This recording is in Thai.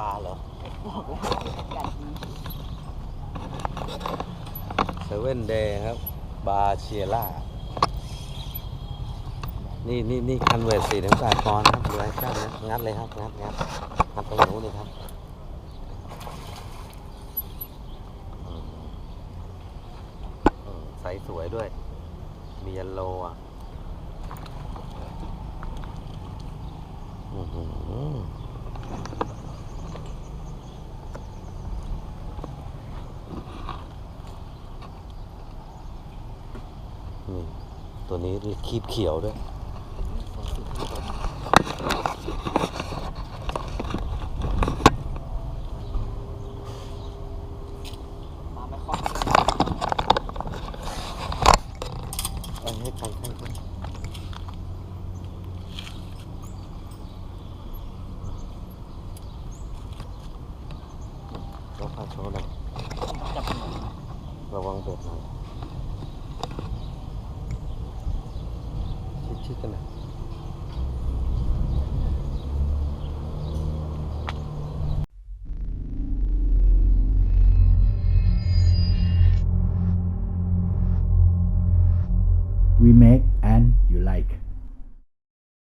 ปลาเหรอบอกแล้วกัดดีเซเว่นเดย์ครับ บาเชียร่า นี่นี่นี่คันเวทสี่ถึงแปดปอนด์ครับดูแอคชั่นนะงัดเลยครับ งัดงัดงัดตรงนู้นเลยครับอืมอืมใสสวยด้วย มียันโลอะ อื้อหือ นี่ตัวนี้คีบเขียวด้วยมาไม่ค่อยเอาให้ใครใครใครเราพาโชว์หน่อยจับหนูระวังเบ็ดหน่อย We make and you like.